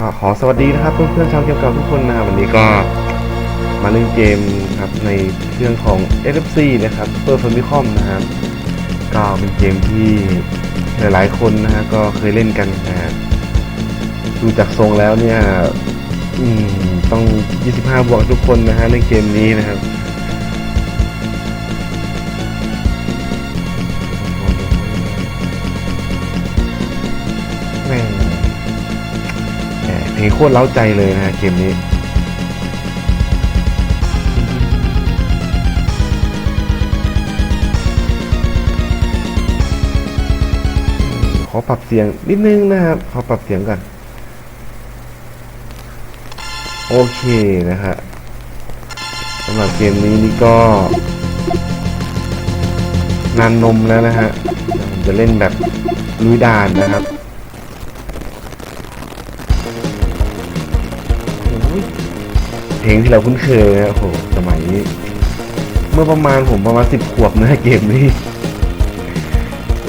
ก็ขอสวัสดีนะครับเพื่อนๆชาวเกมเก่าทุกคนนะครับวันนี้ก็มาเล่นเกมครับในเครื่องของ NFC นะครับ Super Famicom นะครับก็เป็นเกมที่หลายๆคนนะฮะก็เคยเล่นกันนะดูจากทรงแล้วเนี่ยต้อง 25 บวกทุกคนนะฮะในเกมนี้นะครับ ลงโคตรเล้าใจเลยนะเกมนี้ขอปรับเสียงนิดนึงนะครับ ขอปรับเสียงก่อน โอเคนะฮะสำหรับเกมนี้นี่ก็นานนมแล้วนะฮะ จะเล่นแบบลุยด่านนะครับ ลงที่เราคุ้นเคยนะโอ้โหสมัยนี้เมื่อประมาณผมประมาณสิบขวบนะเกมนี้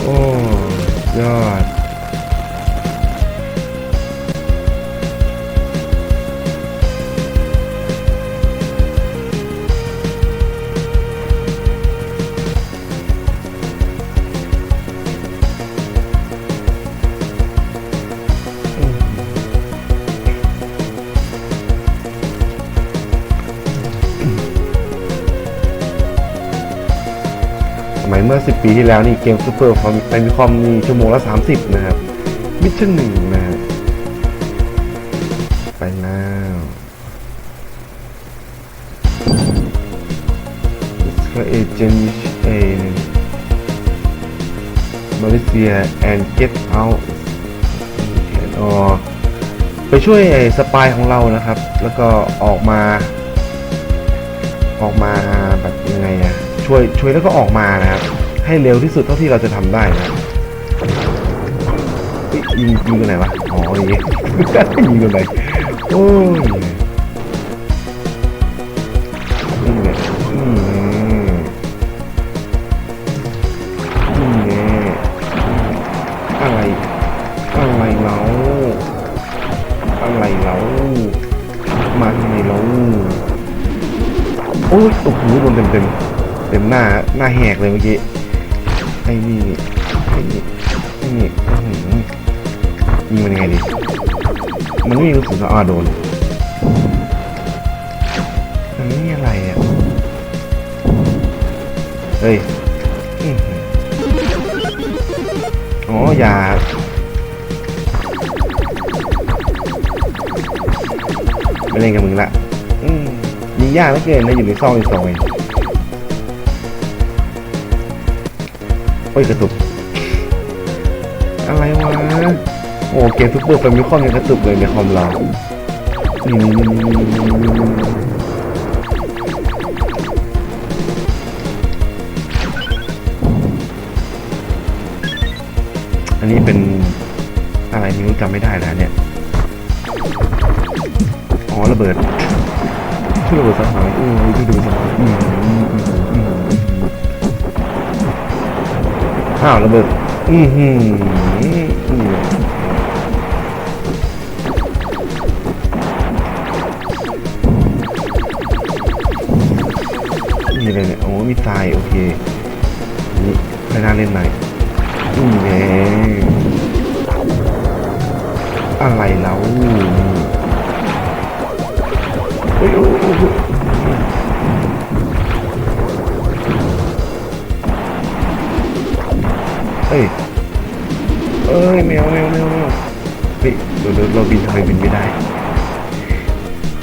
โอ้ยอด เมื่อ 10 ปีที่แล้วนี่เกมซูเปอร์ฟามิคอมนี่ชั่วโมงละ 30 นะครับ มิชชั่นหนึ่งนะไปแล้วเอเจนต์เอมาเลเซีย and get out อ๋อไปช่วยไอ้สปายของเรานะครับ แล้วก็ออกมา ออกมาแบบยังไงอะช่วยช่วยแล้วก็ออกมานะครับ ให้เร็วที่สุดเท่าที่เราจะทำได้นะยิงยิงตรงไหนวะ อ๋ออย่างงี้ยิงตรงไหนโอ้ยนี่ไงนี่ไงนี่ไงอะไร อะไรเราอะไรเรามาทำไมเราโอ้ยโอ้โหโดนเต็มเต็มเต็มหน้า หน้าแหกเลยเมื่อกี้ อ้นี่ไอ้นี่ไอ้นี่ยิงมันยังไงดี มันไม่มีกระสุนอ่าโดนมันนี่มีอะไรอะ เฮ้ยอ๋ออย่าไม่เล่นกับมึงละมยิงยากเหลือเกินนะอยู่ในซองในซองเอง โอ้ยกระตุก อะไรวะโอ้เกมซุปเปอร์แฟมิคอมยังกระตุกเลยในคอมเรา อ้าวระเบิดอือหือมีอะไรเนี่ยโอ้มีทรายโอเคนี่ไม่น่าเล่นหน่อยอืมแน่อะไรแล้วเฮ้ย เอ้ยเอ้ยแมวแมวแมวแมวเฮ้ยเราเราเราบินทำไมบินไม่ได้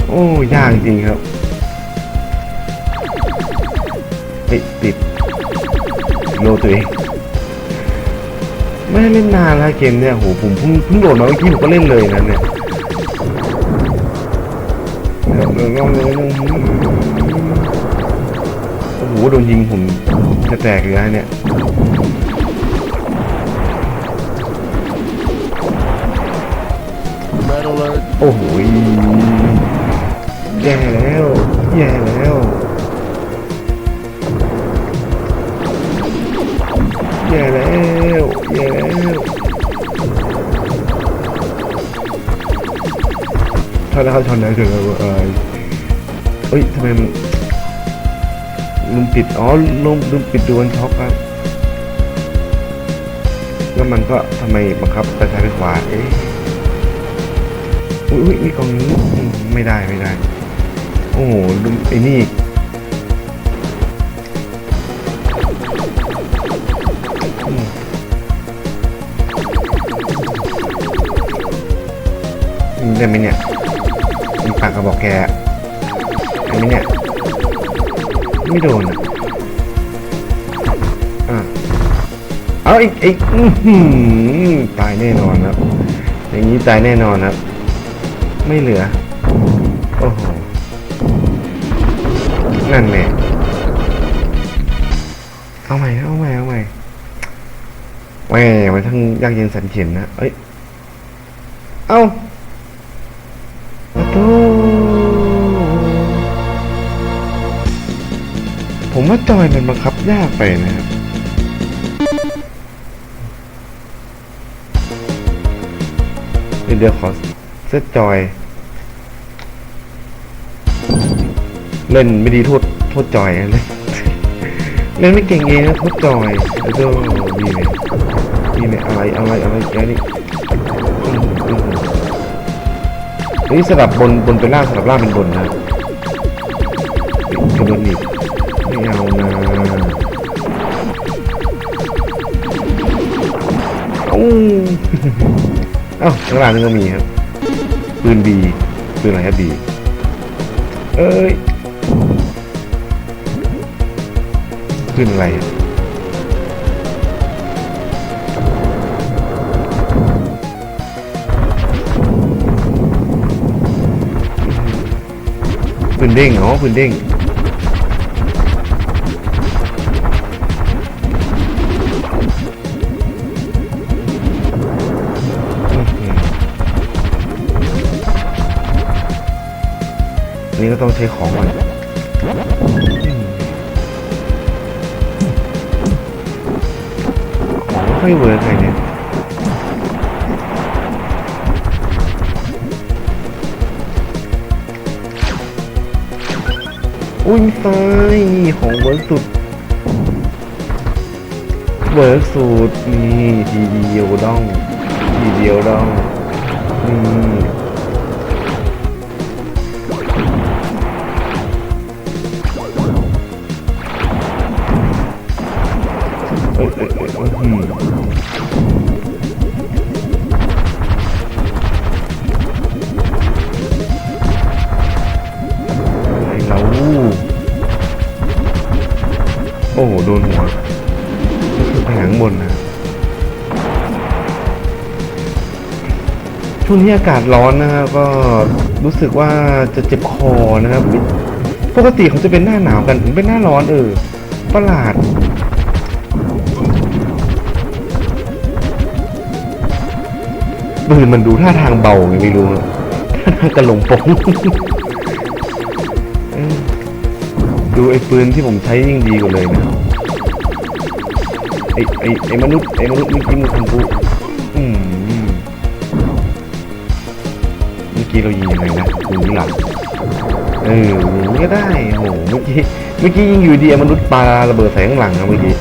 โอ้ยากจริงครับเฮ้ยติดโลตัวเองไม่ได้เล่นนานแล้วเกมเนี่ยโหผมเพิ่งเพิ่งโหลดมาเมื่อกี้ผมก็เล่นเลยนะเนี่ยโอ้โหโดนยิงผมจะแตกเลยนะเนี่ย โอ้โหแย่แล้วแย่แล้วแย่แล้วแย่แล้วอแล้วครับชอนนะคือเออเอ้ยทำไมมันลืมปิด อ๋อลืมลืมปิดดวลช็อคครับ แล้วมันก็ทำไมบังคับไปซ้ายไปขวาเอ๊ะ อุ้ยมีกองนี้ไม่ได้ไม่ได้ โอ้โหไอ้นี่ ได้ไหมเนี่ยมีปากกระบอกแกอันนี้เนี่ย ไม่โดนอะเอาอีกอีกตายแน่นอนครับ อย่างนี้ตายแน่นอนครับ ไม่เหลือ โอ้โห นั่นแหละเอาใหม่ เอาใหม่ เอาใหม่แหวมันทั้งยากเย็นสันเข็นนะ เอ้ย เอ้าโอ้ผมว่าจอยมันบังคับยากไปนะครับเดี๋ยวเดี๋ยวขอเซตจอย เล่นไม่ดีโทษโทษจอยนะเล่นไม่เก่งเองนะโทษจอยแล้วก็ดีเลยดีเลยอะไรอะไรอะไรแกนี่นี่สลับบนบนเป็นล่างสลับล่างเป็นบนนะกระโดดหนีบไม่เอานะเอ้าเอ้าข้างล่างนี่ก็มีครับปืนบีปืนอะไรครับบีเอ้ย ปืนอะไรปืนเด้งอ๋อปืนเด้งนี้ก็ต้องใช้ของก่อน ค่อยเวิร์กเลยเนี่ยอุ้ยตายของเวิร์กสุด เวิร์กสุดนี่ทีเดียวดอง ทีเดียวดองนี่ เอ้ยเราโอ้โห โดนหัวนี่คือผงบนนะช่วงนี้อากาศร้อนนะครับก็รู้สึกว่าจะเจ็บคอนะครับ ปกติเขาจะเป็นหน้าหนาวกันผมเป็นหน้าร้อนเออประหลาด ปืนมันดูท่าทางเบาไงไม่รู้ท่าทางกระหลงปงดูไอ้ปืนที่ผมใช้ยิ่งดีกว่าเลยนะไอ้ไอ้ไอ้มนุษย์ไอ้มนุษย์เมื่อกี้มันทำกูอืมเมื่อกี้เรายิงยังไงนะยิงหลังเออยิงก็ได้โหเมื่อกี้เมื่อกี้ยิงอยู่ดีมนุษย์ปาระเบิดใส่ข้างหลังนะเมื่อกี้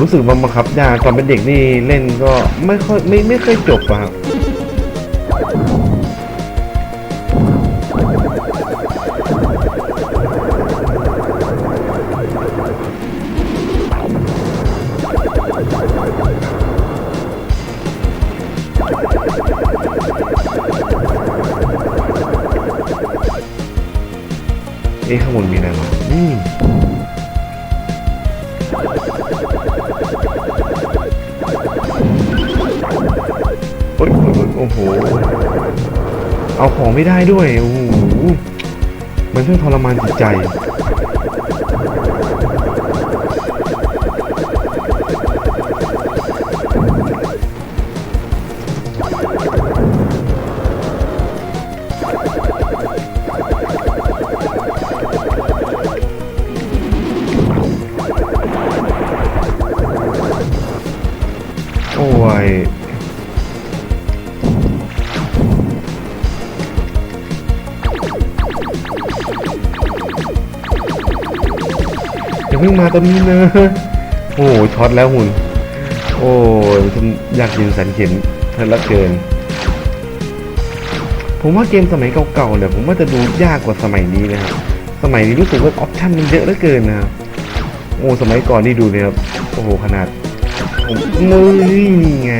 รู้สึกว่าบังคับยากตอนเป็นเด็กนี่เล่นก็ไม่ค่อยไม่ไม่เคยจบอะครับเอ๊ะข้างบนมีอะไรวะ โอ๊ยโอ๊ยโอ๊ยโอ้โห เอาของไม่ได้ด้วย โอ้โห มันเรื่องทรมานจิตใจ พิ่งมาตอนนี้นะโอ้โหช็อตแล้วหุ่น โอ้ยฉันอยากยืนสันเข็นเธอละเกิน ผมว่าเกมสมัยเก่าๆเนี่ยผมว่าจะดูยากกว่าสมัยนี้นะครับสมัยนี้รู้สึกว่าออปชั่นมันเยอะเหลือเกินนะครับโอ้สมัยก่อนนี่ดูเนี่ยครับโอ้โหขนาดผมเอ้ยนี่ไง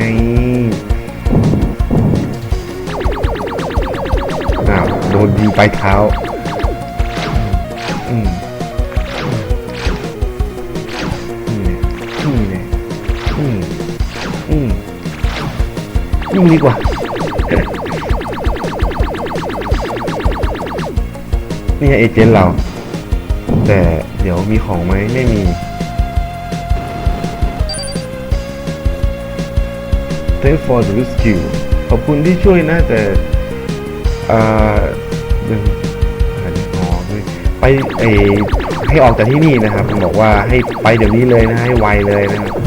อ้าวโดนยิงปเท้า ยุ่งดีกว่า นี่ไงเอเจนต์เรา แต่เดี๋ยวมีของไหมไม่มี Thanks for the rescue ขอบคุณที่ช่วยนะ แต่อ่อเรื่องอะไรอ๋อคือไปไอให้ออกจากที่นี่นะครับมันบอกว่าให้ไปเดี๋ยวนี้เลยนะให้ไวเลยนะครับ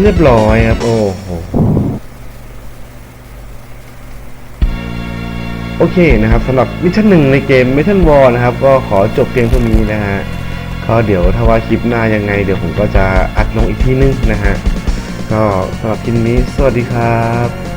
เรียบร้อยครับ โอ้โหโอเคนะครับสำหรับมิชชั่นหนึ่งในเกมมิชชั่นวอลนะครับ ก็ขอจบเพียงเท่านี้นะฮะก็เดี๋ยวถ้าว่าคลิปหน้ายังไง เดี๋ยวผมก็จะอัดลงอีกทีนึงนะฮะก็สำหรับคลิปนี้สวัสดีครับ